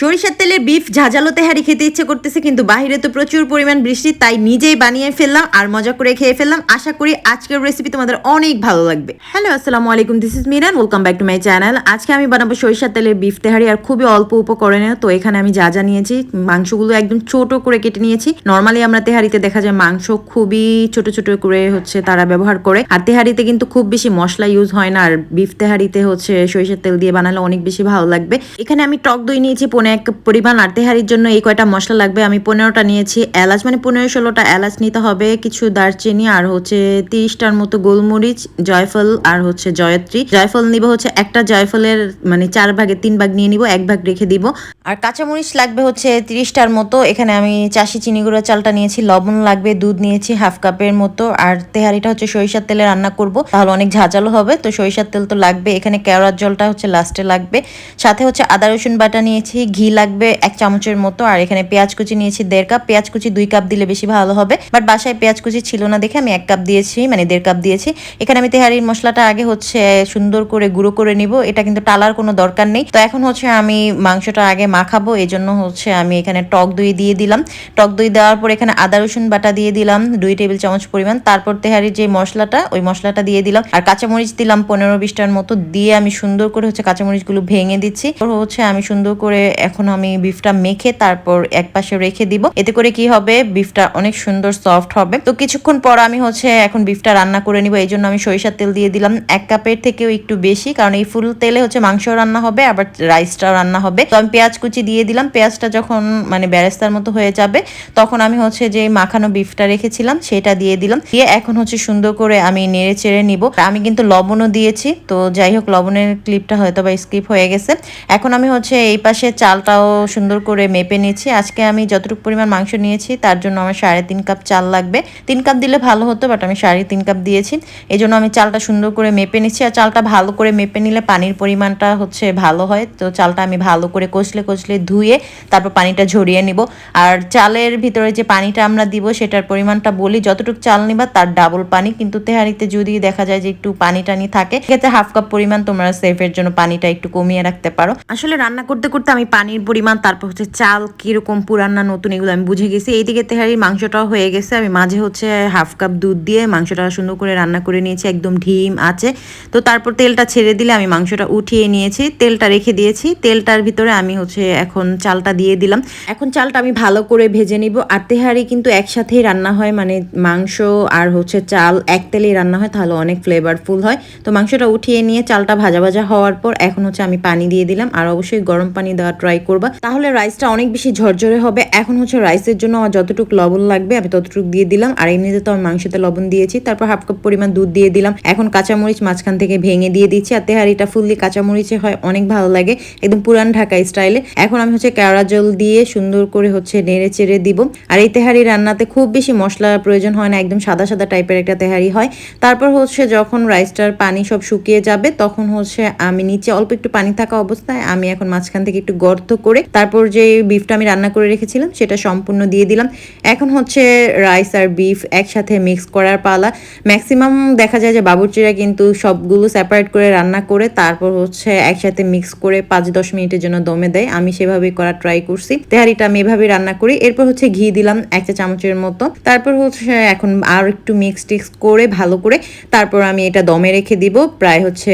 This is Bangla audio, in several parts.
সরিষার তেলের বিফ ঝাঁঝালো তেহারি খেতে ইচ্ছে করতেছে, কিন্তু বাহিরে তো প্রচুর পরিমাণ বৃষ্টি, তাই নিজেই বানিয়ে ফেললাম আর মজা করে খেয়ে ফেললাম। আশা করি আজকের রেসিপি তোমাদের অনেক ভালো লাগবে। হ্যালো আসসালামু আলাইকুম this is Miran welcome back to my channel আজকে আমি বানাবো সরিষার তেলের বিফ তেহারি আর খুবই অল্প উপকরণে তো এখানে আমি যা যা নিয়েছি, মাংসগুলো একদম ছোট করে কেটে নিয়েছি। নর্মালি আমরা তেহারিতে দেখা যায় মাংস খুবই ছোট ছোট করে হচ্ছে তারা ব্যবহার করে, আর তেহারিতে কিন্তু খুব বেশি মশলা ইউজ হয় না, আর বিফ তেহারিতে হচ্ছে সরিষার তেল দিয়ে বানালে অনেক বেশি ভালো লাগবে। এখানে আমি টক দই নিয়েছি এক পরিমাণ আর তেহারির জন্য এই কয়টা মশলা লাগবে? আমি পনেরোটা নিয়েছি। এলাচ মানে পনেরো ষোলোটা এলাচ নিতে হবে, কিছু দারচিনি আর হচ্ছে তিরিশটার মতো গোলমরিচ, জয়ফল আর হচ্ছে জয়ত্রী। জয়ফল নিব হচ্ছে একটা, জয়ফলের মানে চার ভাগে তিন ভাগ নিয়ে নিব, এক ভাগ রেখে দিব। আর কাঁচামরিচ লাগবে হচ্ছে তিরিশটার মতো। এখানে আমি চাষি চিনি গুঁড়ো চালটা নিয়েছি, লবণ লাগবে, দুধ নিয়েছি হাফ কাপের মতো। আর তেহারিটা হচ্ছে সরিষার তেলে রান্না করব। তাহলে অনেক ঝাঁঝালো হবে, তো সরিষার তেল তো লাগবে। এখানে কেওড়ার জলটা হচ্ছে লাস্টে লাগবে। সাথে হচ্ছে আদা রসুন বাটা নিয়েছি ঘি লাগবে এক চামচের মতো, আর এখানে পেঁয়াজ কুচি নিয়েছি দেড় কাপ। পেঁয়াজ কুচি দুই কাপ দিলে বেশি ভালো হবে। বাট বাসায় পেঁয়াজ কুচি ছিল না দেখে আমি এক কাপ দিয়েছি মানে দেড় কাপ দিয়েছি। এখানে আমি তেহারির মশলাটা আগে হচ্ছে সুন্দর করে গুঁড়ো করে নিব। এটা কিন্তু টালার কোনো দরকার নেই। তো এখন হচ্ছে আমি মাংসটা আগে মাখাবো এই জন্য হচ্ছে আমি এখানে টক দই দিয়ে দিলাম। টক দই দেওয়ার পর এখানে আদা, রসুন বাটা দিয়ে দিলাম, দুই টেবিল চামচ পরিমাণ। তারপর তেহারির যে মশলাটা, ওই মশলাটা দিয়ে দিলাম। আর কাঁচামরিচ দিলাম পনেরো বিশটার মতো। দিয়ে আমি সুন্দর করে হচ্ছে কাঁচামরিচগুলো ভেঙে দিচ্ছি। হচ্ছে আমি সুন্দর করে এখন আমি বিফটা মেখে তারপর এক পাশে রেখে দিব। এতে করে কি হবে? বিফটা অনেক সুন্দর সফট হবে। তো কিছুক্ষণ পর আমি হচ্ছে এখন বিফটা রান্না করে নিব। এই জন্য আমি সরিষার তেল দিয়ে দিলাম। এক কাপের থেকেও একটু বেশি, কারণ এই ফুল তেলে হচ্ছে মাংস রান্না হবে, আবার রাইসটাও রান্না হবে। তো আমি পেঁয়াজ কুচি দিয়ে দিলাম। পেঁয়াজটা যখন মানে ব্যারেস্তার মতো হয়ে যাবে, তখন আমি হচ্ছে যে মাখানো বিফটা রেখেছিলাম, সেটা দিয়ে দিলাম। দিয়ে এখন হচ্ছে সুন্দর করে আমি নেড়ে চেড়ে নিব। আমি কিন্তু লবণও দিয়েছি। তো যাই হোক, লবণের ক্লিপটা হয়তো বা স্কিপ হয়ে গেছে। এখন আমি হচ্ছে এই পাশে চালটাও সুন্দর করে মেপে নিচ্ছি আজকে আমি যতটুকু পরিমাণ মাংস নিয়েছি, তার জন্য আমার সাড়ে তিন কাপ চাল লাগবে। তিন কাপ দিলে ভালো হতো বাট আমি সাড়ে তিন কাপ দিয়েছি। এই জন্য আমি চালটা সুন্দর করে মেপে নিচ্ছি। আর চালটা ভালো করে মেপে নিলে পানির পরিমাণটা হচ্ছে ভালো হয়। তো চালটা আমি ভালো করে কষলে কষলে ধুয়ে তারপর পানিটা ঝরিয়ে নিব। আর চালের ভিতরে যে পানিটা আমরা দিব, সেটার পরিমাণটা বলি, যতটুকু চাল নিবা তার ডাবল পানি। কিন্তু তেহারিতে যদি দেখা যায় যে একটু পানি টানি থাকে, সেক্ষেত্রে হাফ কাপ পরিমাণ তোমরা সেফের জন্য পানিটা একটু কমিয়ে রাখতে পারো। আসলে রান্না করতে করতে আমি পানির পরিমাণ, তারপর হচ্ছে চাল কীরকম পুরান না নতুন, এগুলো আমি বুঝে গেছি। এইদিকে তেহারির মাংসটাও হয়ে গেছে। আমি মাঝে হচ্ছে হাফ কাপ দুধ দিয়ে মাংসটা সুন্দর করে রান্না করে নিয়েছি, একদম ঢিম আছে। তো তারপর তেলটা ছেড়ে দিলে আমি মাংসটা উঠিয়ে নিয়েছি, তেলটা রেখে দিয়েছি। তেলটার ভিতরে আমি হচ্ছে এখন চালটা দিয়ে দিলাম। এখন চালটা আমি ভালো করে ভেজে নিব। আর তেহারি কিন্তু একসাথেই রান্না হয় মানে মাংস আর হচ্ছে চাল এক তেলেই রান্না হয়, তাহলে অনেক ফ্লেভারফুল হয়। তো মাংসটা উঠিয়ে নিয়ে চালটা ভাজা ভাজা হওয়ার পর এখন হচ্ছে আমি পানি দিয়ে দিলাম। আর অবশ্যই গরম পানি দেওয়া ট্রাই করবা। তাহলে রাইসটা অনেক বেশি ঝরঝরে হবে। এখন হচ্ছে রাইসের জন্য আমার যতটুকু লবণ লাগবে, আমি ততটুকু দিয়ে দিলাম। আর এমনিতে তো আমি মাংসতে লবণ দিয়েছি। তারপর হাফ কাপ পরিমাণ দুধ দিয়ে দিলাম। এখন কাঁচামরিচ মাঝখান থেকে ভেঙে দিয়ে দিচ্ছি আর তেহারিটা ফুললি কাঁচামরিচে হয়, অনেক ভালো লাগে। একদম পুরান ঢাকা স্টাইলে এখন আমি হচ্ছে কেওড়া জল দিয়ে সুন্দর করে হচ্ছে নেড়ে চেড়ে দিব। আর এই তেহারি রান্নাতে খুব বেশি মশলার প্রয়োজন হয় না। একদম সাদা সাদা টাইপের একটা তেহারি হয়। তারপর হচ্ছে যখন রাইসটার পানি সব শুকিয়ে যাবে, তখন হচ্ছে আমি নিচে অল্প একটু পানি থাকা অবস্থায় আমি এখন মাঝখান থেকে একটু গর্ত করে তারপর যে বিফটা আমি রান্না করে রেখেছিলাম, সেটা সম্পূর্ণ দিয়ে দিলাম। এখন হচ্ছে রাইস আর বিফ একসাথে মিক্স করার পালা। ম্যাক্সিমাম দেখা যায় যে বাবুর্চিরা কিন্তু সবগুলো সেপারেট করে রান্না করে, তারপর হচ্ছে একসাথে মিক্স করে পাঁচ দশ মিনিটের জন্য দমে দেয়। আমি সেভাবেই করা ট্রাই করছি। তেহারিটা আমি এভাবে রান্না করি। এরপর হচ্ছে ঘি দিলাম একটা চামচের মতো। তারপর হচ্ছে এখন আর একটু মিক্স টিক্স করে, ভালো করে তারপর আমি এটা দমে রেখে দিব। প্রায় হচ্ছে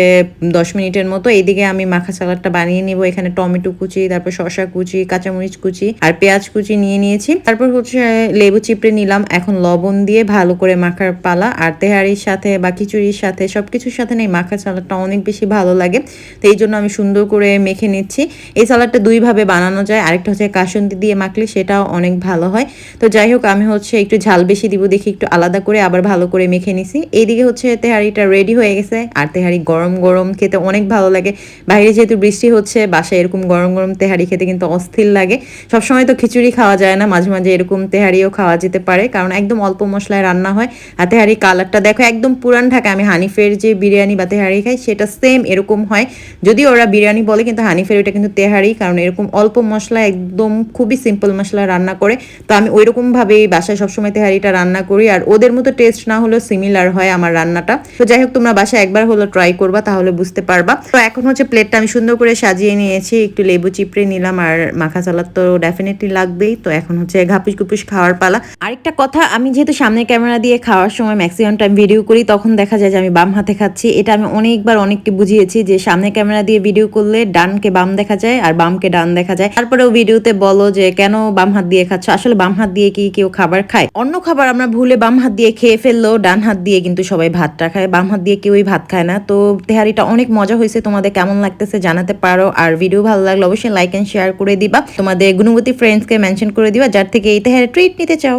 দশ মিনিটের মতো। এইদিকে আমি মাখা সালাডটা বানিয়ে নিব। এখানে টমেটো কুচি তারপর শশা কুচি, কাঁচামরিচ কুচি আর পেঁয়াজ কুচি নিয়ে নিয়েছি। তারপর হচ্ছে লেবু চিপড়ে নিলাম। এখন লবণ দিয়ে ভালো করে মাখার পালা আর তেহারির সাথে বা খিচুড়ির সাথে সবকিছুর সাথে নেই মাখা সালাডটা অনেক বেশি ভালো লাগে। তো এই জন্য আমি সুন্দর করে মেখে নিচ্ছি। এই সালাডটা দুইভাবে বানানো যায়। আরেকটা হচ্ছে কাসন্দি দিয়ে মাখলে সেটাও অনেক ভালো হয়। তো যাই হোক, আমি হচ্ছে একটু ঝাল বেশি দিব দেখি একটু আলাদা করে আবার ভালো করে মেখে নিছি। এইদিকে হচ্ছে তেহারিটা রেডি হয়ে গেছে। আর তেহারি গরম গরম খেতে অনেক ভালো লাগে। বাইরে যেহেতু বৃষ্টি হচ্ছে, বাসায় এরকম গরম গরম তেহারি খেতে কিন্তু অস্থির লাগে। সবসময় তো খিচুড়ি খাওয়া যায় না, মাঝে মাঝে এরকম তেহারিও খাওয়া যেতে পারে, কারণ একদম অল্প মশলায় রান্না হয়। আর তেহারি কালারটা দেখো একদম পুরান ঢাকা আমি হানিফের যে বিরিয়ানি বা তেহারি খাই সেটা সেম এরকম হয়। যদি ওরা বিরিয়ানি বলে, কিন্তু হানিফের ওটা কিন্তু তেহারি, কারণ এরকম অল্প মশলা একদম খুবই সিম্পল মশলা রান্না করে। তো আমি ওই রকমভাবেই বাসায় সবসময় তেহারিটা রান্না করি, আর ওদের মতো টেস্ট না হলেও সিমিলার হয় আমার রান্নাটা। তো যাই হোক, তোমরা বাসায় একবার হলো ট্রাই করবা, তাহলে বুঝতে পারবা। তো এখন হচ্ছে প্লেটটা আমি সুন্দর করে সাজিয়ে নিয়েছি, একটু লেবু চিপ পিঁপড়ে নিলাম আর মাখা সালাদ তো ডেফিনেটলি লাগবেই। তো এখন হচ্ছে ঘাপুস গুপুস খাওয়ার পালা। আরেকটা কথা, আমি যেহেতু সামনে ক্যামেরা দিয়ে খাওয়ার সময় ম্যাক্সিমাম টাইম ভিডিও করি, তখন দেখা যায় যে আমি বাম হাতে খাচ্ছি। এটা আমি অনেকবার অনেককে বুঝিয়েছি যে সামনে ক্যামেরা দিয়ে ভিডিও করলে ডানকে বাম দেখা যায় আর বামকে ডান দেখা যায়। তারপরেও ভিডিওতে বলো যে কেন বাম হাত দিয়ে খাচ্ছ? আসলে বাম হাত দিয়ে কি কেউ খাবার খায়? অন্য খাবার আমরা ভুলে বাম হাত দিয়ে খেয়ে ফেললেও ডান হাত দিয়ে কিন্তু সবাই ভাতটা খায়। বাম হাত দিয়ে কেউই ভাত খায় না। তো তেহারিটা অনেক মজা হয়েছে। তোমাদের কেমন লাগতেছে জানাতে পারো। আর ভিডিও ভালো লাগলে অবশ্যই লাইক অ্যান্ড শেয়ার করে দিবা। তোমাদের গুণবতী ফ্রেন্ডসকে মেনশন করে দিবা, যার থেকে এই তেহারে ট্রিট নিতে চাও।